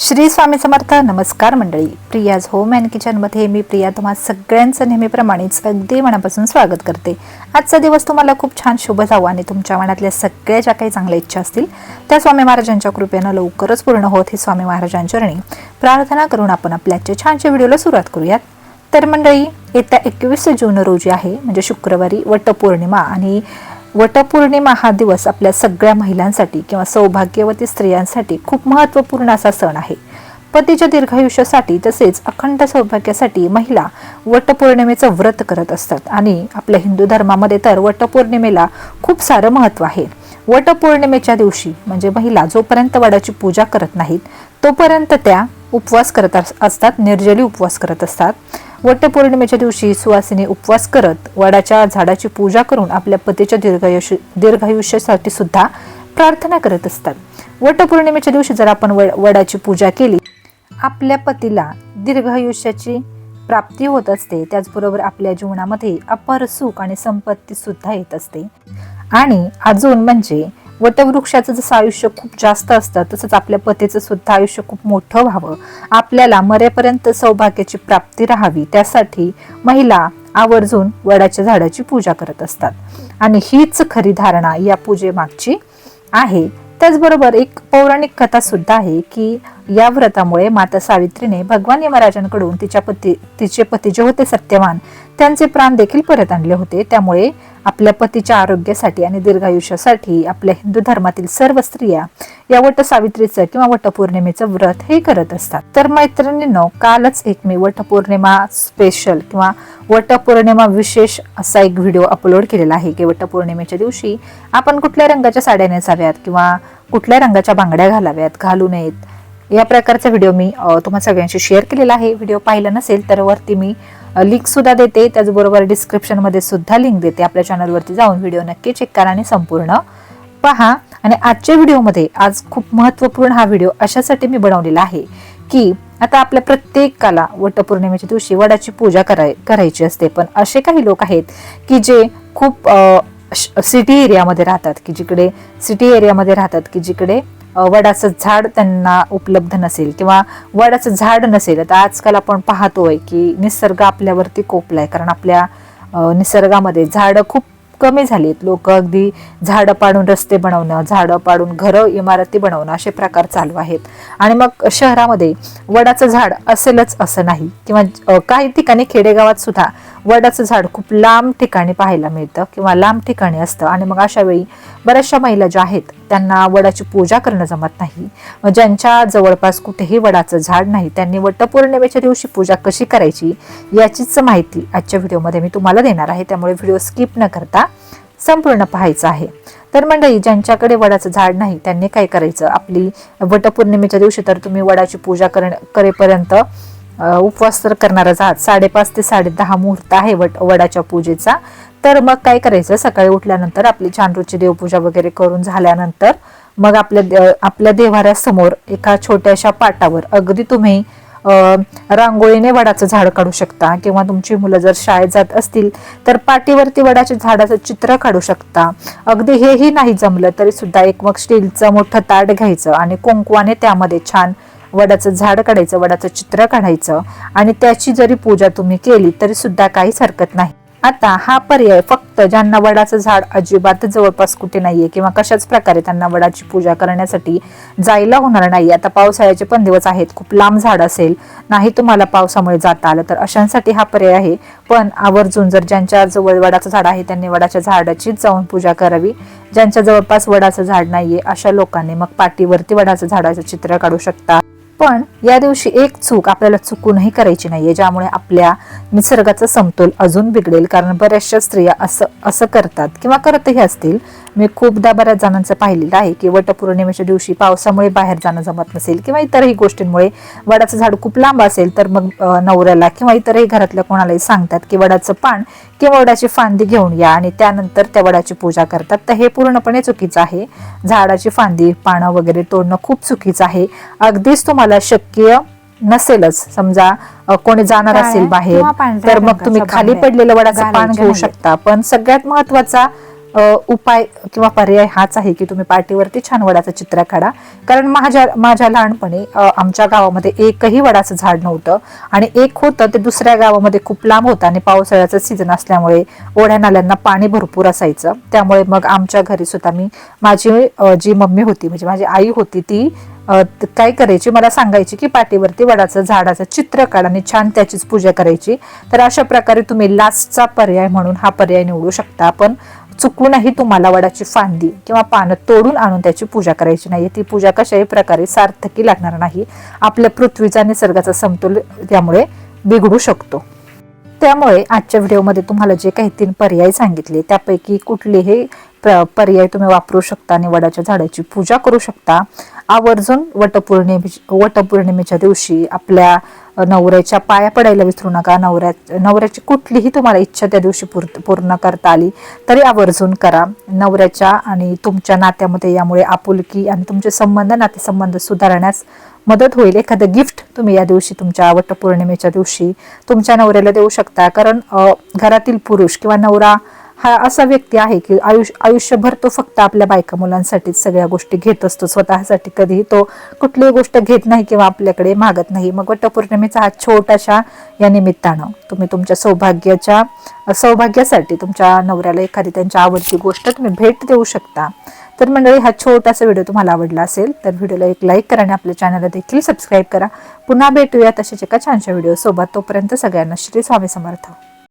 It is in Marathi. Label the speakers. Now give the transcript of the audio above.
Speaker 1: श्री स्वामी समर्थ नमस्कार मंडळी. प्रियाज होम अँड किचनमध्ये मी प्रिया तुम्हा सगळ्यांचं नेहमीप्रमाणेच अगदी मनापासून स्वागत करते. आजचा दिवस तुम्हाला खूप छान शुभ जावा आणि तुमच्या मनातल्या सगळ्या ज्या काही चांगल्या इच्छा असतील त्या स्वामी महाराजांच्या कृपेनं लवकरच पूर्ण होत हे स्वामी महाराजांचरणी प्रार्थना करून आपण आपल्या आजच्या व्हिडिओला सुरुवात करूयात. तर मंडळी येत्या एकवीस जून रोजी आहे म्हणजे शुक्रवारी वटपौर्णिमा आणि वटपौर्णिमा हा दिवस आपल्या सगळ्या महिलांसाठी किंवा सौभाग्यवती स्त्रियांसाठी खूप महत्त्वपूर्ण असा सण आहे. पतीच्या दीर्घायुष्यासाठी तसेच अखंड सौभाग्यासाठी महिला वटपौर्णिमेचं व्रत करत असतात. आणि आपल्या हिंदू धर्मामध्ये तर वटपौर्णिमेला खूप सारं महत्त्व आहे. वटपौर्णिमेच्या दिवशी म्हणजे महिला जोपर्यंत वडाची पूजा करत नाहीत तोपर्यंत त्या उपवास करत असतात निर्जली उपवास करत असतात. वटपौर्णिमेच्या दिवशी सुवासिनी उपवास करत वडाच्या झाडाची पूजा करून आपल्या पतीच्या दीर्घायुष्य दीर्घायुष्यासाठी सुद्धा प्रार्थना करत असतात. वटपौर्णिमेच्या दिवशी जर आपण वड- वडाची पूजा केली आपल्या पतीला दीर्घायुष्याची प्राप्ती होत असते. त्याचबरोबर आपल्या जीवनामध्ये अपार सुख आणि संपत्ती सुद्धा येत असते. आणि अजून म्हणजे वटवृक्षाचं जसं आयुष्य खूप जास्त असतं तसंच आपल्या पतीचं सुद्धा आयुष्य खूप मोठं व्हावं. आपल्याला मरेपर्यंत सौभाग्याची प्राप्ती राहावी. त्यासाठी महिला आवर्जून वडाच्या झाडाची पूजा करत असतात. आणि हीच खरी धारणा या पूजेमागची आहे. त्याचबरोबर एक पौराणिक कथा सुद्धा आहे की या व्रतामुळे माता सावित्रीने भगवान यमराजांकडून तिच्या पती तिचे पती जे होते सत्यवान त्यांचे प्राण देखील परत आणले होते. त्यामुळे आपल्या पतीच्या आरोग्यासाठी आणि दीर्घायुष्यासाठी आपल्या हिंदू धर्मातील सर्व स्त्रिया या वटसावित्रीचं किंवा वटपौर्णिमेचं व्रत हे करत असतात. तर मैत्रिणींनो कालच एक मी वटपौर्णिमा स्पेशल किंवा वटपौर्णिमा विशेष असा एक व्हिडिओ अपलोड केलेला आहे की वटपौर्णिमेच्या दिवशी आपण कुठल्या रंगाच्या साड्या नेसाव्यात किंवा कुठल्या रंगाच्या बांगड्या घालाव्यात घालू नयेत. या प्रकारचा व्हिडिओ मी तुम्हा सगळ्यांशी शेअर केलेला आहे. व्हिडिओ पाहिला नसेल तर वरती मी लिंक सुद्धा देते. त्याचबरोबर डिस्क्रिप्शनमध्ये सुद्धा लिंक देते. आपल्या चॅनलवरती जाऊन व्हिडिओ नक्की चेक करा आणि संपूर्ण पहा. आणि आजच्या व्हिडिओमध्ये आज खूप महत्त्वपूर्ण हा व्हिडिओ अशासाठी मी बनवलेला आहे की आता आपल्या प्रत्येकाला वटपौर्णिमेच्या दिवशी वडाची पूजा कराय करायची असते. पण असे काही लोक आहेत की जे खूप सिटी एरियामध्ये राहतात की जिकडे सिटी एरियामध्ये राहतात की जिकडे वडाचं झाड त्यांना उपलब्ध नसेल किंवा वडाचं झाड नसेल तर आजकाल आपण पाहतोय की निसर्ग आपल्यावरती कोपलाय. कारण आपल्या निसर्गामध्ये झाडं खूप कमी झालीत. लोक अगदी झाडं पाडून रस्ते बनवणं झाडं पाडून घरं इमारती बनवणं असे प्रकार चालू आहेत. आणि मग शहरामध्ये वडाचं झाड असेलच असं नाही. किंवा काही ठिकाणी खेडेगावात सुद्धा वडाचं झाड खूप लांब ठिकाणी पाहायला मिळतं किंवा लांब ठिकाणी असतं. आणि मग अशा वेळी बऱ्याचशा महिला ज्या आहेत त्यांना वडाची पूजा करणं जमत नाही. मग ज्यांच्या जवळपास कुठेही वडाचं झाड नाही त्यांनी वटपौर्णिमेच्या दिवशी पूजा कशी करायची याचीच माहिती आजच्या व्हिडिओमध्ये मी तुम्हाला देणार आहे. त्यामुळे व्हिडिओ स्किप न करता संपूर्ण पाहायचं आहे. तर मंडळी ज्यांच्याकडे वडाचं झाड नाही त्यांनी काय करायचं? आपली वटपौर्णिमेच्या दिवशी तर तुम्ही वडाची पूजा करण करेपर्यंत उपवास तर करणारच आहात. साडेपाच ते साडेदहा मुहूर्त आहे वट वडाच्या पूजेचा. तर मग काय करायचं? सकाळी उठल्यानंतर आपली छान रोजची देवपूजा वगैरे करून झाल्यानंतर मग आपल्या दे- आपल्या देव्हाऱ्यासमोर एका छोट्याशा पाटावर अगदी तुम्ही रांगोळीने वडाचं झाड काढू शकता किंवा तुमची मुलं जर शाळेत जात असतील तर पाटीवरती वडाच्या झाडाचं चित्र काढू शकता. अगदी हेही नाही जमलं तरी सुद्धा एक मग स्टीलचं मोठं ताट घ्यायचं आणि कुंकवाने त्यामध्ये छान वडाचं झाड काढायचं वडाचं चित्र काढायचं आणि त्याची जरी पूजा तुम्ही केली तरी सुद्धा काहीच हरकत नाही. आता हा पर्याय फक्त ज्यांना वडाचं झाड अजिबात जवळपास कुठे नाहीये किंवा कशाच प्रकारे त्यांना वडाची पूजा करण्यासाठी जायला होणार नाही. आता पावसाळ्याचे पण दिवस आहेत खूप लांब झाड असेल नाही तुम्हाला पावसामुळे जाता आलं तर अशांसाठी हा पर्याय आहे. पण आवर्जून जर ज्यांच्या जवळ वडाचं झाड आहे त्यांनी वडाच्या झाडाचीच जाऊन पूजा करावी. ज्यांच्या जवळपास वडाचं झाड नाहीये अशा लोकांनी मग पाठीवरती वडाचं झाडाचं चित्र काढू शकता. पण या दिवशी एक चूक आपल्याला चुकूनही करायची नाहीये ज्यामुळे आपल्या निसर्गाचा समतोल अजून बिघडेल. कारण बऱ्याचशा स्त्रिया असं असं करतात किंवा करतही असतील. मी खूपदा बऱ्याच जणांचं पाहिलेलं आहे की वटपौर्णिमेच्या दिवशी पावसामुळे बाहेर जाणं जमत नसेल किंवा इतरही गोष्टींमुळे वडाचं झाड खूप लांब असेल तर मग नवऱ्याला किंवा इतरही घरातल्या कोणालाही सांगतात की वडाचं पान किंवा वडाची फांदी घेऊन या आणि त्यानंतर त्या वडाची पूजा करतात. तर हे पूर्णपणे चुकीचं आहे. झाडाची फांदी पानं वगैरे तोडणं खूप चुकीचं आहे. अगदीच तुम्हाला शक्य नसेलच. समजा कोणी जाणार असेल बाहेर तर मग तुम्ही खाली पडलेलं वडाचं पान घेऊ. शकता. पण सगळ्यात महत्त्वाचा उपाय किंवा पर्याय हाच आहे की तुम्ही पाटीवरती छान वडाचं चित्र काढा. कारण माझ्या माझ्या लहानपणी आमच्या गावामध्ये एकही वडाचं झाड नव्हतं. आणि एक होतं ते दुसऱ्या गावामध्ये खूप लांब होतं आणि पावसाळ्याचं सीझन असल्यामुळे ओढ्या नाल्यांना पाणी भरपूर असायचं. त्यामुळे मग आमच्या घरी सुद्धा मी माझी जी मम्मी होती म्हणजे माझी आई होती ती काय करायची मला सांगायची की पाठीवरती वडाचं झाडाचं चित्र काढ आणि छान त्याचीच पूजा करायची. तर अशा प्रकारे तुम्ही लास्टचा पर्याय म्हणून हा पर्याय निवडू शकता. आपण चुकूनही तुम्हाला वडाची फांदी किंवा पानं तोडून आणून त्याची पूजा करायची नाही. ती पूजा कशाही प्रकारे सार्थकी लागणार नाही. आपल्या पृथ्वीचा निसर्गाचा समतोल त्यामुळे बिघडू शकतो. त्यामुळे आजच्या व्हिडिओमध्ये तुम्हाला जे काही तीन पर्याय सांगितले त्यापैकी कुठलेही प्र- पर्याय तुम्ही वापरू शकता आणि वडाच्या झाडाची पूजा करू शकता. आवर्जून वटपौर्णिमे वटपौर्णिमेच्या दिवशी आपल्या नवऱ्याच्या पाया पडायला विसरू नका. नवऱ्या नवऱ्याची कुठलीही तुम्हाला इच्छा त्या दिवशी पूर्ण पूर्ण करता आली तरी आवर्जून करा. नवऱ्याच्या आणि तुमच्या नात्यामध्ये यामुळे आपुलकी आणि तुमचे संबंध नातेसंबंध सुधारण्यास मदत होईल. एखादं गिफ्ट तुम्ही या दिवशी तुमच्या वटपौर्णिमेच्या दिवशी तुमच्या नवऱ्याला देऊ शकता. कारण घरातील पुरुष किंवा नवरा हा असा व्यक्ती आहे की आयुष्य आयुष्यभर तो फक्त आपल्या बायका मुलांसाठीच सगळ्या गोष्टी घेत असतो. स्वतःसाठी कधीही तो कुठलीही गोष्ट घेत नाही किंवा आपल्याकडे मागत नाही. मग वटपौर्णिमेचा हा छोटाशा या निमित्तानं तुम्ही तुमच्या सौभाग्याच्या सौभाग्यासाठी तुमच्या नवऱ्याला एखादी त्यांच्या आवडती गोष्ट तुम्ही भेट देऊ शकता. तर मंडळी हा छोटासा व्हिडिओ तुम्हाला आवडला असेल तर व्हिडिओला एक लाईक करा आणि आपल्या चॅनलला देखील सबस्क्राईब करा. पुन्हा भेटूया तशाच एका छानशा व्हिडिओ सोबत तोपर्यंत सगळ्यांना श्री स्वामी समर्थ.